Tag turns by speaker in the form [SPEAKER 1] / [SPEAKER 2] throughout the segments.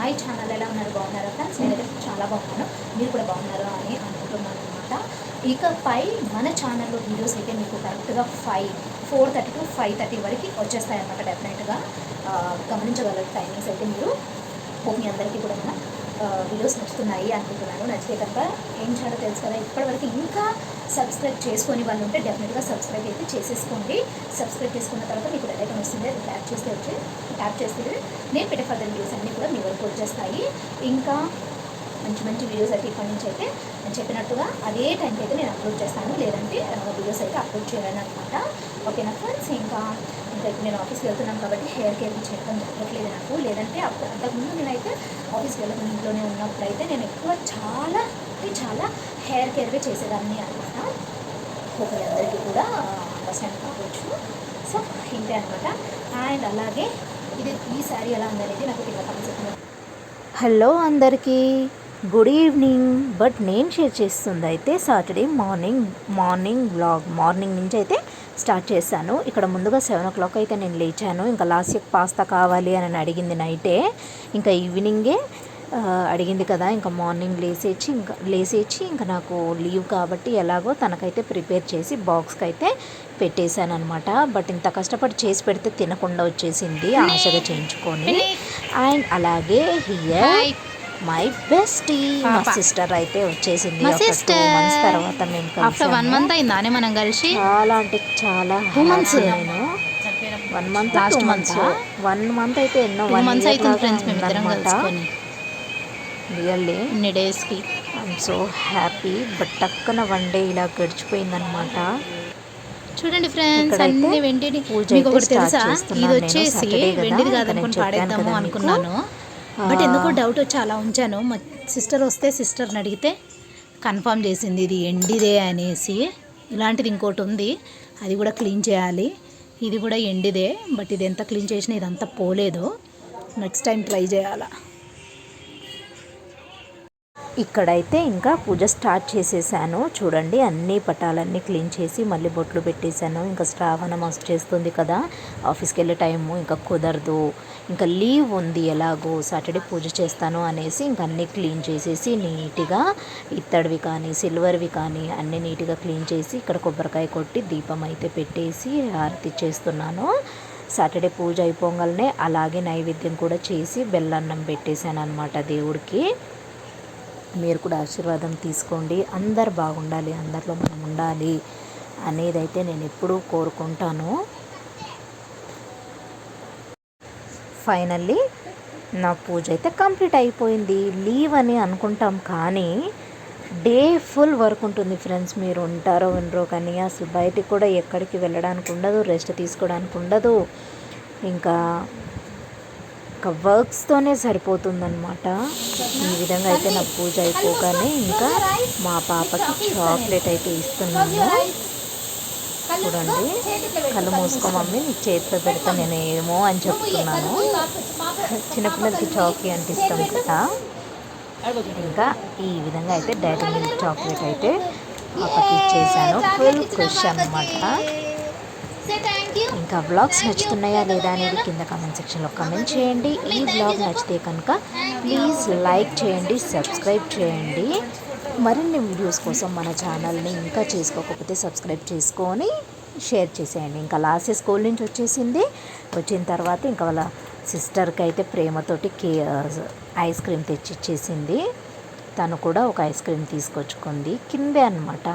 [SPEAKER 1] My channel ఎలా ఉన్నారు? బాగున్నారా ఫ్రెండ్స్? నేనైతే చాలా బాగున్నాను. మీరు కూడా బాగున్నారా అని అనుకుంటున్నాను అనమాట ఇకపై మన ఛానల్లో వీడియోస్ అయితే మీకు కరెక్ట్గా five four thirty to five thirty వరకు వచ్చేస్తాయి అనమాట డెఫినెట్గా గమనించగల టైమింగ్స్ అయితే మీరు. మీ అందరికీ కూడా మన వీడియోస్ నచ్చుతున్నాయి అనుకుంటున్నాను. నచ్చితే కనుక ఏం చేయాలో తెలుసు కదా. ఇప్పటివరకు ఇంకా సబ్స్క్రైబ్ చేసుకొని వాళ్ళు ఉంటే డెఫినెట్గా సబ్స్క్రైబ్ అయితే చేసేసుకోండి. సబ్స్క్రైబ్ చేసుకున్న తర్వాత మీకు డైరెక్ట్ వస్తుంది. అది ట్యాప్ చేస్తే వచ్చి ట్యాప్ చేస్తే నేను పెట్టే ఫర్దర్ వీడియోస్ అన్నీ కూడా మీ వరకు వచ్చేస్తాయి. ఇంకా మంచి మంచి వీడియోస్ అయితే ఇక్కడి నుంచి అయితే నేను చెప్పినట్టుగా అదే టైంకి అయితే నేను అప్లోడ్ చేస్తాను. లేదంటే వీడియోస్ అయితే అప్లోడ్ చేయాలని అనమాట ఓకేనా ఫ్రెండ్స్ ఇంకా ఇంకా నేను ఆఫీస్కి వెళ్తున్నాను కాబట్టి హెయిర్ కేర్ చేయడం జరగట్లేదు నాకు. లేదంటే అప్పుడు అంతకుముందు నేనైతే ఆఫీస్కి వెళ్ళకుండా ఇంట్లోనే ఉన్నప్పుడు అయితే నేను ఎక్కువ చాలా అంటే చాలా హెయిర్ కేర్వే చేసేదాన్ని అనమాట ఓకే అందరికీ కూడా అండర్స్టాండ్ కావచ్చు. సో ఇంతే అనమాట అండ్ అలాగే ఇది ఈ శారీ ఎలా ఉందనేది నాకు కింద కమెంట్స్
[SPEAKER 2] హలో అందరికీ. గుడ్ ఈవినింగ్ బట్ నేను షేర్ చేస్తుంది అయితే Saturday morning morning blog morning నుంచి అయితే స్టార్ట్ చేశాను. ఇక్కడ ముందుగా సెవెన్ ఓ క్లాక్ అయితే నేను లేచాను. ఇంకా లాస్ట్ ఇయర్ పాస్తా కావాలి అని అడిగింది నైటే ఇంకా ఈవినింగే అడిగింది కదా. ఇంకా మార్నింగ్ లేసేసి ఇంకా లేసేసి ఇంకా నాకు లీవ్ కాబట్టి ఎలాగో తనకైతే ప్రిపేర్ చేసి బాక్స్కి అయితే పెట్టేశాను అనమాట బట్ ఇంత కష్టపడి చేసి పెడితే తినకుండా వచ్చేసింది. ఆశగా చేయించుకొని. అండ్ అలాగే హియర్ మై బెస్ట్ మా. సిస్టర్ అయితే వచ్చేసింది
[SPEAKER 3] మా
[SPEAKER 2] టూ. మంత్స్ తర్వాత మేము
[SPEAKER 3] ఆఫ్టర్ వన్. మంత్ అయిందానే మనం కలిసి
[SPEAKER 2] చాలా అంటే చాలా
[SPEAKER 3] months.
[SPEAKER 2] happy నేను one month last
[SPEAKER 3] month.
[SPEAKER 2] Month one month అయితే ఎన్నో
[SPEAKER 3] టూ
[SPEAKER 2] వన్
[SPEAKER 3] మంత్స్ అవుతుంది ఫ్రెండ్స్ మేము ఇద్దరం కలుసుకొని
[SPEAKER 2] రియల్లీ
[SPEAKER 3] ఇన్ని డేస్కి
[SPEAKER 2] ఐఎమ్ సో హ్యాపీ బట్ టక్కున వన్ డే ఇలా గడిచిపోయిందనమాట
[SPEAKER 3] చూడండి ఫ్రెండ్స్ అన్ని
[SPEAKER 2] పూజ
[SPEAKER 3] మీకు ఒకటి తెలుసా ఇది. వచ్చేసి వెండిది కాదనుకుని పాడేద్దాము. అనుకున్నాను బట్ ఎందుకో డౌట్ వచ్చి అలా ఉంచాను. మా సిస్టర్ వస్తే సిస్టర్ని అడిగితే కన్ఫర్మ్ చేసింది ఇది ఎండిదే అనేసి. ఇలాంటిది ఇంకోటి ఉంది. అది కూడా క్లీన్ చేయాలి. ఇది కూడా ఎండిదే బట్ ఇది ఎంత క్లీన్ చేసినా ఇదంతా పోలేదు. నెక్స్ట్ టైం ట్రై చేయాలా.
[SPEAKER 2] ఇక్కడైతే ఇంకా పూజ స్టార్ట్ చేసేసాను. చూడండి అన్ని పటాలన్నీ క్లీన్ చేసి మళ్ళీ బొట్లు పెట్టేశాను. ఇంకా శ్రావణం వచ్చేస్తుంది కదా. ఆఫీస్కి వెళ్ళే టైము ఇంకా కుదరదు. ఇంకా లీవ్ ఉంది ఎలాగో సాటర్డే పూజ చేస్తాను అనేసి ఇంకా అన్నీ క్లీన్ చేసేసి నీట్గా ఇత్తడివి కానీ సిల్వర్వి కానీ అన్నీ నీట్గా క్లీన్ చేసి ఇక్కడ కొబ్బరికాయ కొట్టి దీపం అయితే పెట్టేసి హారతి చేస్తున్నాను. సాటర్డే పూజ అయిపోగానే అలాగే నైవేద్యం కూడా చేసి బెల్లన్నం పెట్టేశాను అనమాట దేవుడికి. మీరు కూడా ఆశీర్వాదం తీసుకోండి. అందరు బాగుండాలి అందరిలో మనం ఉండాలి అనేదైతే నేను ఎప్పుడూ కోరుకుంటాను. ఫైనల్లీ నా పూజ అయితే కంప్లీట్ అయిపోయింది. లీవ్ అని అనుకుంటాం కానీ డే ఫుల్ వర్క్ ఉంటుంది ఫ్రెండ్స్. మీరు ఉంటారో వినరో కానీ అసలు బయటికి కూడా ఎక్కడికి వెళ్ళడానికి ఉండదు రెస్ట్ తీసుకోవడానికి ఉండదు. ఇంకా యొక్క వర్క్స్తోనే సరిపోతుందన్నమాట. ఈ విధంగా అయితే నా పూజ అయిపోగానే ఇంకా మా పాపకి చాక్లెట్ అయితే ఇస్తున్నాను. చూడండి కళ్ళు మూసుకో మమ్మీ నీ చేతిలో పెడతా నేను ఏమో అని చెప్తున్నాను. చిన్నపిల్లలకి చాక్లెట్ అంటే ఇష్టం కదా. ఇంకా ఈ విధంగా అయితే డైరీ మిల్క్ చాక్లెట్ అయితే పాపకి ఇచ్చేసాను. ఫుల్ ఖుషి అనమాట ఇంకా బ్లాగ్స్ నచ్చుతున్నాయా లేదా అనేది కింద కామెంట్ సెక్షన్లో కామెంట్ చేయండి. ఈ బ్లాగ్ నచ్చితే కనుక ప్లీజ్ లైక్ చేయండి సబ్స్క్రైబ్ చేయండి. మరిన్ని వీడియోస్ కోసం మన ఛానల్ని ఇంకా చేసుకోకపోతే సబ్స్క్రైబ్ చేసుకొని షేర్ చేసేయండి. ఇంకా లాస్ట్ స్కూల్ నుంచి వచ్చేసింది. వచ్చిన తర్వాత ఇంకా వాళ్ళ సిస్టర్కి అయితే ప్రేమతోటి కే ఐస్ క్రీమ్ తెచ్చి ఇచ్చేసింది తను కూడా ఒక ఐస్ క్రీమ్ తీసుకొచ్చుకుంది. కిందే అనమాట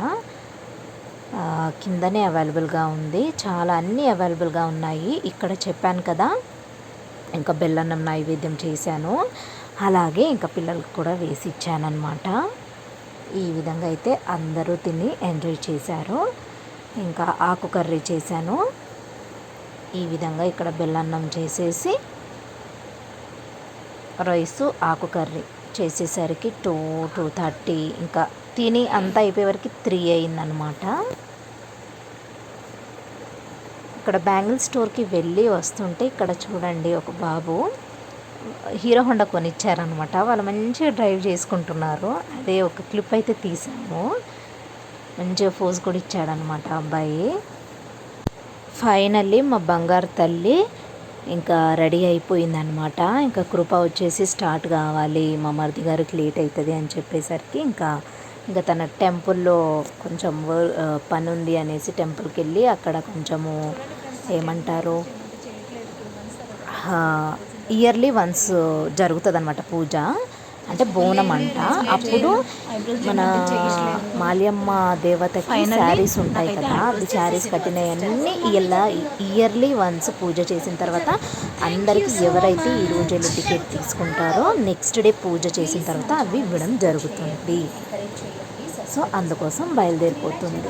[SPEAKER 2] కిందనే అవైలబుల్గా ఉంది. చాలా అన్నీ అవైలబుల్గా ఉన్నాయి. ఇక్కడ చెప్పాను కదా ఇంకా బెల్లన్నం నైవేద్యం చేశాను. అలాగే ఇంకా పిల్లలకు కూడా వేసి ఇచ్చానమాట ఈ విధంగా అయితే అందరూ తిని ఎంజాయ్ చేశారు. ఇంకా ఆకు కర్రీ చేశాను. ఈ విధంగా ఇక్కడ బెల్లన్నం చేసేసి రైసు ఆకు కర్రీ. చేసేసరికి టూ టూ థర్టీ ఇంకా తిని అంతా అయిపోయే వరకు త్రీ అయిందనమాట ఇక్కడ బ్యాంగిల్ స్టోర్కి వెళ్ళి వస్తుంటే ఇక్కడ చూడండి ఒక బాబు హీరో హోండా కొనిచ్చారనమాట వాళ్ళు మంచిగా డ్రైవ్ చేసుకుంటున్నారు. అదే ఒక క్లిప్ అయితే తీసాము. మంచిగా ఫోజ్ కూడా ఇచ్చాడనమాట అబ్బాయి. ఫైనల్లీ మా బంగారు తల్లి ఇంకా రెడీ అయిపోయిందనమాట ఇంకా కృప వచ్చేసి స్టార్ట్ కావాలి. మా మరిది గారికి లేట్ అవుతుంది అని చెప్పేసరికి ఇంకా ఇంకా తన టెంపుల్లో కొంచెం వర్- పని ఉంది అనేసి టెంపుల్కి వెళ్ళి అక్కడ కొంచెము ఏమంటారు ఇయర్లీ వన్స్ జరుగుతుంది అనమాట పూజ. అంటే బోనం అంట అప్పుడు మన మాల్యమ్మ దేవతకి శారీస్ ఉంటాయి కదా అవి శారీస్ కట్టినవన్నీ ఇలా ఇయర్లీ వన్స్ పూజ చేసిన తర్వాత అందరికి ఎవరైతే ఈ రోజు వెళ్ళి టికెట్ తీసుకుంటారో నెక్స్ట్ డే పూజ చేసిన తర్వాత అవి ఇవ్వడం జరుగుతుంది. సో అందుకోసం బయలుదేరిపోతుంది.